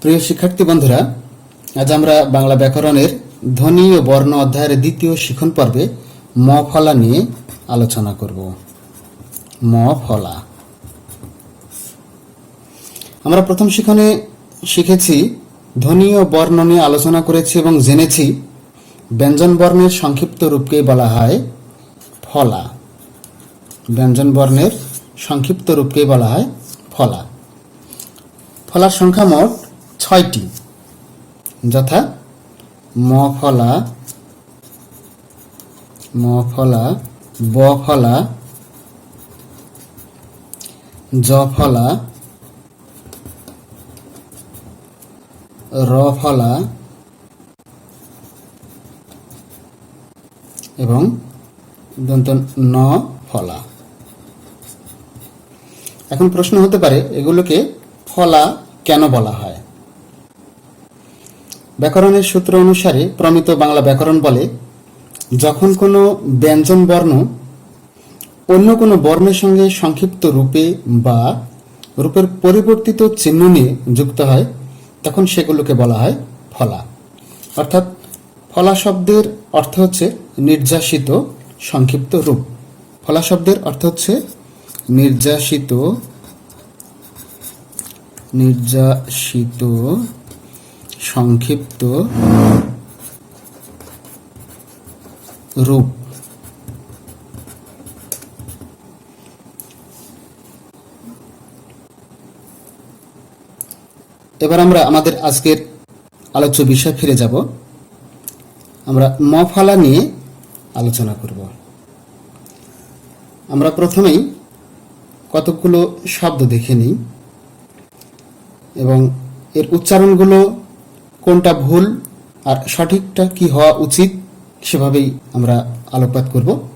প্রিয় শিক্ষার্থী বন্ধুরা, আজ আমরা বাংলা ব্যাকরণের ধ্বনি ও বর্ণ অধ্যায়ের দ্বিতীয় শিখন পর্বে ম ফলা নিয়ে আলোচনা করব। ম ফলা আমরা প্রথম শিখনে শিখেছি, ধ্বনি ও বর্ণ নিয়ে আলোচনা করেছি এবং জেনেছি, ব্যঞ্জন বর্ণের সংক্ষিপ্ত রূপকে বলা হয় ফলা ব্যঞ্জন বর্ণের সংক্ষিপ্ত রূপকে বলা হয় ফলা ফলার সংখ্যা মোট ছয়টি। যথা ম ফলা ম ফলা ব ফলা জ ফলা র ফলা এবং দন্ত ন ফলা এখন প্রশ্ন হতে পারে, এগুলোকে ফলা কেন বলা হয়? ব্যাকরণের সূত্র অনুসারে প্রমিত বাংলা ব্যাকরণ বলে, যখন কোনো ব্যঞ্জন বর্ণ অন্য কোনো বর্ণের সঙ্গে সংক্ষিপ্ত রূপে বা রূপের পরিবর্তিত চিহ্ন নিয়ে যুক্ত হয়, তখন সেগুলোকে বলা হয় ফলা। অর্থাৎ ফলা শব্দের অর্থ হচ্ছে নির্যাসিত সংক্ষিপ্ত রূপ। ফলা শব্দের অর্থ হচ্ছে নির্যাসিত নির্যাসিত সংক্ষিপ্ত রূপ। এবার আমরা আমাদের আজকের আলোচ্য বিষয় ফিরে যাব। আমরা মফালা নিয়ে আলোচনা করব। আমরা প্রথমেই কতকগুলো শব্দ দেখে নিই এবং এর উচ্চারণগুলো কোনটা ভুল আর সঠিকটা কি হওয়া উচিত সেভাবেই আমরা আলোকপাত করব।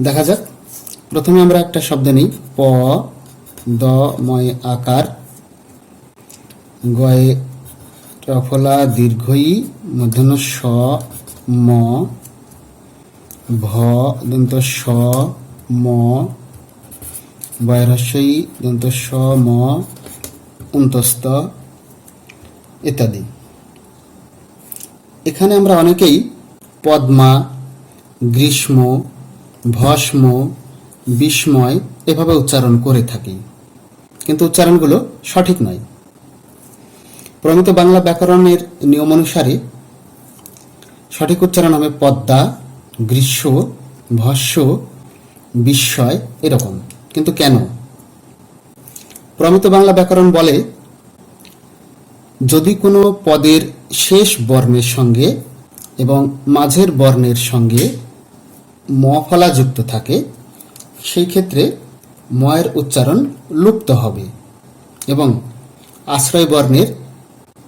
দেখা যাক। প্রথমে আমরা একটা শব্দ নিই। প, দ ময় আকার। গয়ে রফলা দীর্ঘই, মধ্যাহ্ন, স, ম, ভ, দন্ত, স, ম বয়রস্যই দন্ত, স, ম, অন্তস্থ। ইত্যাদি। এখানে আমরা অনেকেই পদ্মা, গ্রীষ্ম, ভস্ম, বিস্ময় এভাবে উচ্চারণ করে থাকি। কিন্তু উচ্চারণগুলো সঠিক নয়। প্রমিত বাংলা ব্যাকরণের নিয়ম অনুসারে সঠিক উচ্চারণ হবে পদ্মা, গ্রীষ্ম ভস্য বিস্ময় এরকম। কিন্তু কেন? প্রমিত বাংলা ব্যাকরণ বলে যদি কোনো পদের শেষ বর্ণের সঙ্গে এবং মাঝের বর্ণের সঙ্গে ম ফলা যুক্ত থাকে, সেই ক্ষেত্রে ময়ের উচ্চারণ লুপ্ত হবে এবং আশ্রয় বর্ণের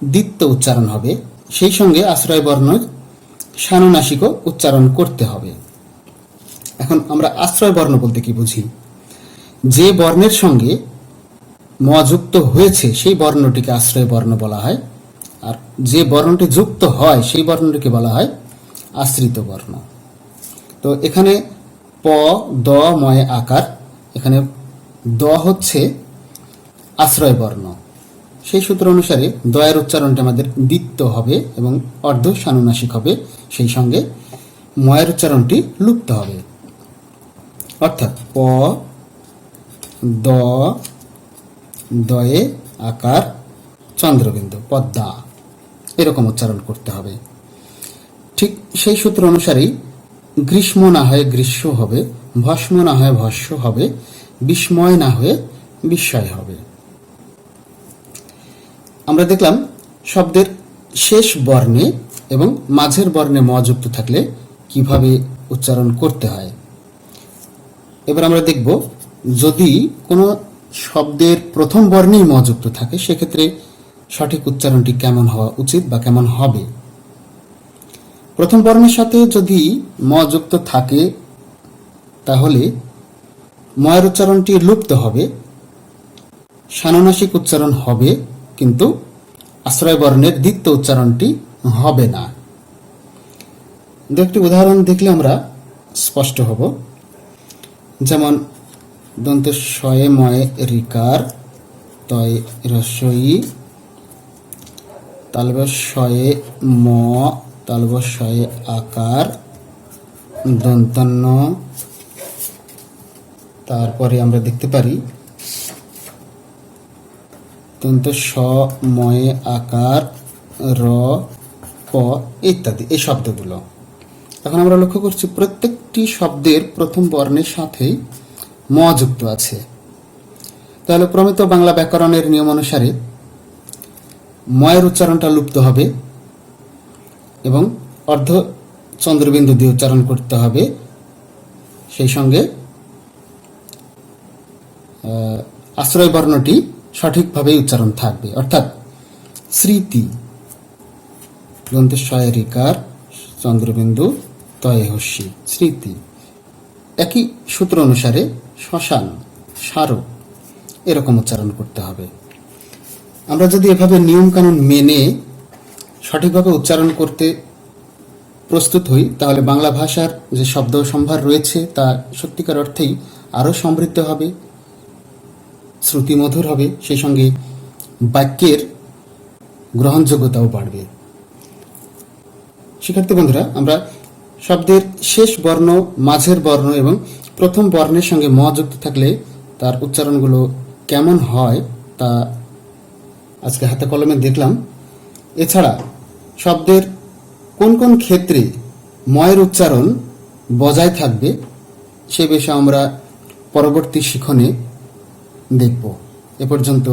দ্বিত্ব উচ্চারণ হবে। সেই সঙ্গে আশ্রয় বর্ণের সানুনাসিকও উচ্চারণ করতে হবে। এখন আমরা আশ্রয় বর্ণ বলতে কি বুঝি? যে বর্ণের সঙ্গে ম যুক্ত হয়েছে, সেই বর্ণটিকে আশ্রয় বর্ণ বলা হয়। আর যে বর্ণটি যুক্ত হয়, সেই বর্ণটিকে বলা হয় আশ্রিত বর্ণ। তো এখানে প, দ, ময়, আকার, এখানে দ হচ্ছে আশ্রয় বর্ণ। সেই সূত্র অনুসারে দয়ের উচ্চারণটা আমাদের দ্বিত্ব হবে এবং অর্ধ সানুনাসিক হবে, সেই সঙ্গে ময়ের উচ্চারণটি লুপ্ত হবে। অর্থাৎ প, দ দয়ে, আকার, চন্দ্রবিন্দু, পদ্মা। এরকম উচ্চারণ করতে হবে। ঠিক সেই সূত্র অনুসারেই গ্রীষ্ম না হয়ে গ্রীষ্ম হবে, ভস্ম না হয়ে ভস্য হবে, বিস্ময় না হয়ে বিস্ময় হবে। আমরা দেখলাম শব্দের শেষ বর্ণে এবং মাঝের বর্ণে ম যুক্ত থাকলে কীভাবে উচ্চারণ করতে হয়। এবার আমরা দেখব, যদি কোনো শব্দের প্রথম বর্ণেই ম যুক্ত থাকে, সেক্ষেত্রে সঠিক উচ্চারণটি কেমন হওয়া উচিত বা কেমন হবে? প্রথম বর্ণের সাথে যদি ম যুক্ত থাকে, তাহলে ময়ের উচ্চারণটি লুপ্ত হবে সানুনাসিক উচ্চারণ হবে, কিন্তু আশ্রয় বর্ণের দ্বিত্ব উচ্চারণটি হবে না। দু একটি উদাহরণ দেখলে আমরা স্পষ্ট হব। যেমন দন্ত শয়ে ময় রিকার, তয় রসই তালবস্বয়ে ম তালবস্বয়ে আকার দন্তান্ন তারপরে আমরা দেখতে পারি, দন্ত স, ময়ে আকার, র, প ইত্যাদি এই শব্দগুলো। এখন আমরা লক্ষ্য করছি প্রত্যেকটি শব্দের প্রথম বর্ণের সাথেই ম যুক্ত আছে। তাহলে প্রমিত বাংলা ব্যাকরণের নিয়ম অনুসারে ময়ের উচ্চারণটা লুপ্ত হবে এবং অর্ধ চন্দ্রবিন্দু দিয়ে উচ্চারণ করতে হবে। সেই সঙ্গে আশ্রয় বর্ণটি সঠিকভাবে উচ্চারণ থাকবে। অর্থাৎ স্মৃতি, গ্রন্থস্বয়রিকার চন্দ্রবিন্দু তয়ে হস্যি, স্মৃতি। একই সূত্র অনুসারে শ্মশান স্মারক এরকম উচ্চারণ করতে হবে। আমরা যদি এভাবে নিয়মকানুন মেনে সঠিকভাবে উচ্চারণ করতে প্রস্তুত হই, তাহলে বাংলা ভাষার যে শব্দ সম্ভার রয়েছে, তা সত্যিকার অর্থেই আরও সমৃদ্ধ হবে, শ্রুতিমধুর হবে, সেই সঙ্গে বাক্যের গ্রহণযোগ্যতাও বাড়বে। শিক্ষার্থী বন্ধুরা, আমরা শব্দের শেষ বর্ণ, মাঝের বর্ণ এবং প্রথম বর্ণের সঙ্গে ম যুক্ত থাকলে তার উচ্চারণগুলো কেমন হয় তা আজকে হাতে কলমে দেখলাম। এছাড়া শব্দের কোন কোন ক্ষেত্রে ময়ের উচ্চারণ বজায় থাকবে সে বিষয়ে আমরা পরবর্তী শিখনে দেখব। এ পর্যন্ত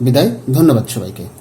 বিদায়, ধন্যবাদ সবাইকে।